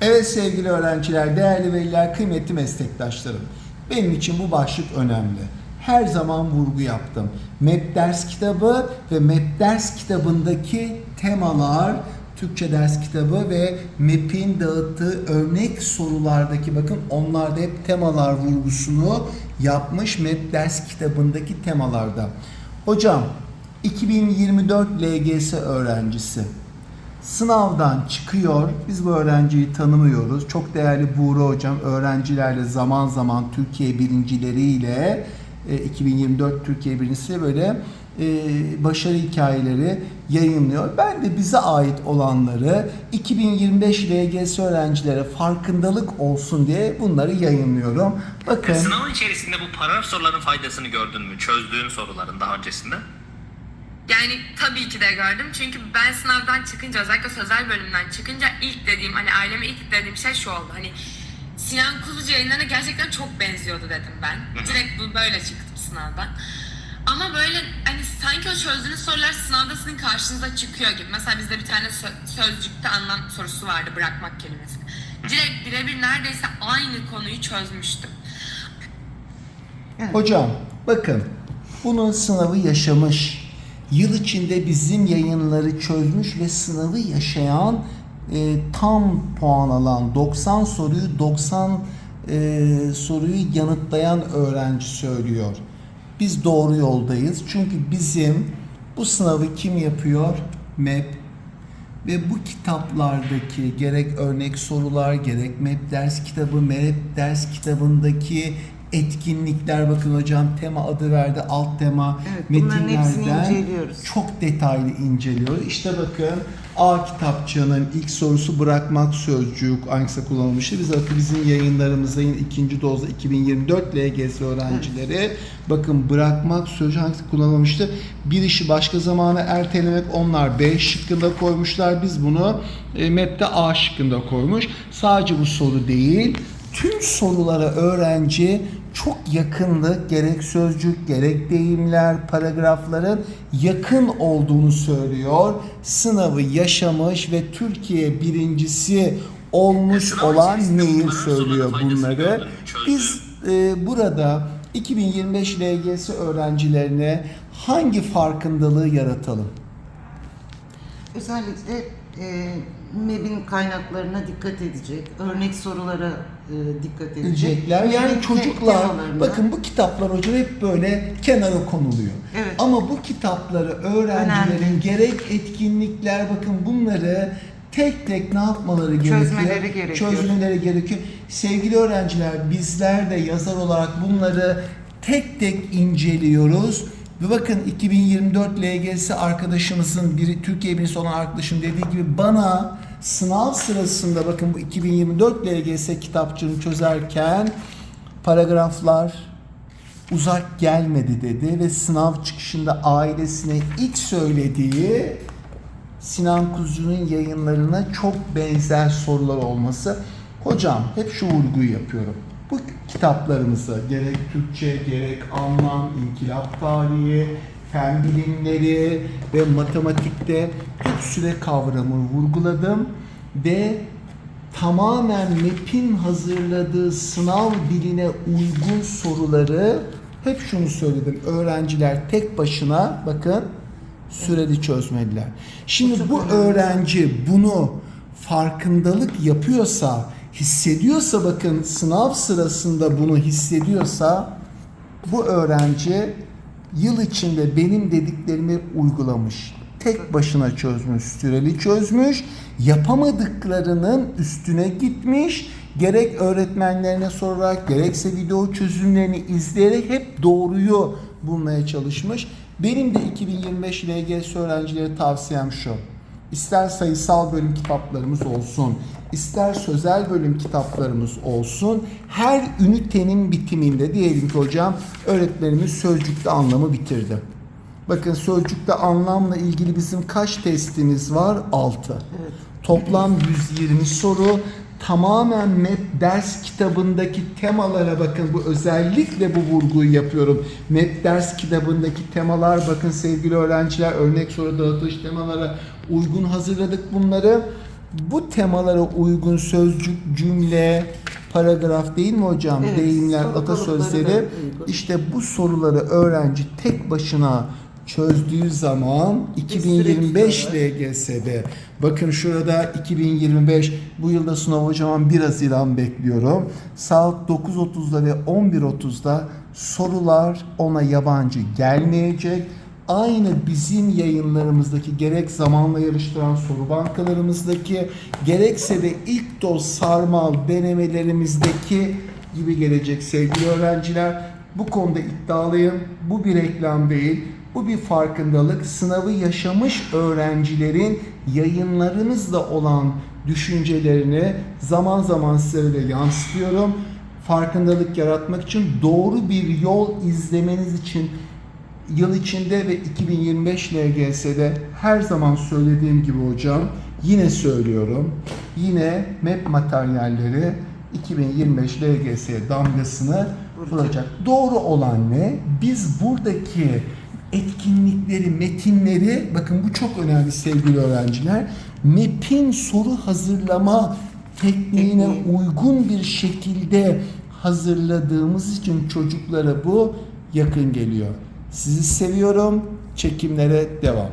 Evet sevgili öğrenciler, değerli veliler, kıymetli meslektaşlarım. Benim için bu başlık önemli. Her zaman vurgu yaptım. MEP ders kitabı ve MEP ders kitabındaki temalar, Türkçe ders kitabı ve MEP'in dağıttığı örnek sorulardaki bakın onlarda hep temalar vurgusunu yapmış MEP ders kitabındaki temalarda. Hocam 2024 LGS öğrencisi Sınavdan çıkıyor. Biz bu öğrenciyi tanımıyoruz. Çok değerli Buğra hocam öğrencilerle zaman zaman Türkiye birincileriyle e, 2024 Türkiye birincisi böyle e, başarı hikayeleri yayınlıyor. Ben de bize ait olanları 2025 LGS öğrencilere farkındalık olsun diye bunları yayınlıyorum. Bakın Sınavın içerisinde bu paragraf soruların faydasını gördün mü? Çözdüğün soruların daha öncesinde. Yani tabii ki de gördüm. Çünkü ben sınavdan çıkınca özellikle sözel bölümden çıkınca ilk dediğim hani aileme ilk dediğim şey şu oldu. Hani Sinan Kuzucu yayınlarına gerçekten çok benziyordu dedim ben. Direkt bu böyle çıktım sınavdan. Ama böyle hani sanki o çözdüğünüz sorular sınavda sizin karşınıza çıkıyor gibi. Mesela bizde bir tane sö- sözcükte anlam sorusu vardı bırakmak kelimesi. Direkt birebir neredeyse aynı konuyu çözmüştüm. Hocam bakın bunun sınavı yaşamış. Yıl içinde bizim yayınları çözmüş ve sınavı yaşayan e, tam puan alan 90 soruyu 90 e, soruyu yanıtlayan öğrenci söylüyor. Biz doğru yoldayız. Çünkü bizim bu sınavı kim yapıyor? MEP ve bu kitaplardaki gerek örnek sorular, gerek MEP ders kitabı, MEP ders kitabındaki etkinlikler bakın hocam tema adı verdi alt tema Evet, metinlerden çok detaylı inceliyoruz. İşte bakın A kitapçığının ilk sorusu bırakmak sözcüğü hangisi kullanılmıştı. Biz artık bizim yayınlarımızda yine ikinci dozda 2024 LGS öğrencileri bakın bırakmak sözcüğü hangisi kullanılmıştı. Bir işi başka zamana ertelemek onlar B şıkkında koymuşlar. Biz bunu e, MEP'te A şıkkında koymuş. Sadece bu soru değil tüm sorulara öğrenci çok yakınlık gerek sözcük gerek deyimler paragrafların yakın olduğunu söylüyor. Sınavı yaşamış ve Türkiye birincisi olmuş olan Nehir söylüyor bunları. Biz e, burada 2025 LGS öğrencilerine hangi farkındalığı yaratalım? Özellikle e, MEB'in kaynaklarına dikkat edecek, örnek sorulara dikkat edecek. edecekler. Yani çocuklar bakın bu kitaplar hocam hep böyle kenara konuluyor. Evet. Ama bu kitapları öğrencilerin Önemli. gerek etkinlikler bakın bunları tek tek ne yapmaları gerekiyor? Çözmeleri gerekiyor. Çözmeleri gerekiyor. Sevgili öğrenciler bizler de yazar olarak bunları tek tek inceliyoruz. Ve bakın 2024 LGS arkadaşımızın biri Türkiye birincisi olan arkadaşım dediği gibi bana sınav sırasında bakın bu 2024 LGS kitapçığını çözerken paragraflar uzak gelmedi dedi ve sınav çıkışında ailesine ilk söylediği Sinan Kuzucu'nun yayınlarına çok benzer sorular olması. Hocam hep şu vurguyu yapıyorum. Bu kitaplarımızı gerek Türkçe gerek anlam, inkılap tarihi, fen bilimleri ve matematikte hep süre kavramı vurguladım ve tamamen MEP'in hazırladığı sınav diline uygun soruları hep şunu söyledim. Öğrenciler tek başına bakın süreli çözmediler. Şimdi bu öğrenci bunu farkındalık yapıyorsa, hissediyorsa bakın sınav sırasında bunu hissediyorsa bu öğrenci yıl içinde benim dediklerimi uygulamış. Tek başına çözmüş, süreli çözmüş. Yapamadıklarının üstüne gitmiş. Gerek öğretmenlerine sorarak, gerekse video çözümlerini izleyerek hep doğruyu bulmaya çalışmış. Benim de 2025 LGS öğrencilere tavsiyem şu. İster sayısal bölüm kitaplarımız olsun, ister sözel bölüm kitaplarımız olsun. Her ünitenin bitiminde diyelim ki hocam öğretmenimiz sözcükte anlamı bitirdi. Bakın sözcükte anlamla ilgili bizim kaç testimiz var? 6. Evet. Toplam 120 soru. Tamamen MEP ders kitabındaki temalara bakın bu özellikle bu vurguyu yapıyorum. MEP ders kitabındaki temalar bakın sevgili öğrenciler örnek soru dağıtış temalara uygun hazırladık bunları. Bu temalara uygun sözcük, cümle, paragraf değil mi hocam? Evet, Deyimler, atasözleri. İşte bu soruları öğrenci tek başına çözdüğü zaman 2025 LGS'de bakın şurada 2025 bu yılda sınav hocam 1 Haziran bekliyorum. Saat 9.30'da ve 11.30'da sorular ona yabancı gelmeyecek. Aynı bizim yayınlarımızdaki gerek zamanla yarıştıran soru bankalarımızdaki gerekse de ilk doz sarmal denemelerimizdeki gibi gelecek sevgili öğrenciler. Bu konuda iddialıyım. Bu bir reklam değil. Bu bir farkındalık. Sınavı yaşamış öğrencilerin yayınlarımızda olan düşüncelerini zaman zaman size de yansıtıyorum. Farkındalık yaratmak için doğru bir yol izlemeniz için yıl içinde ve 2025 LGS'de her zaman söylediğim gibi hocam yine söylüyorum. Yine MEP materyalleri 2025 LGS'ye damgasını vuracak. Doğru olan ne? Biz buradaki etkinlikleri, metinleri bakın bu çok önemli sevgili öğrenciler. MEP'in soru hazırlama tekniğine uygun bir şekilde hazırladığımız için çocuklara bu yakın geliyor. Sizi seviyorum. Çekimlere devam.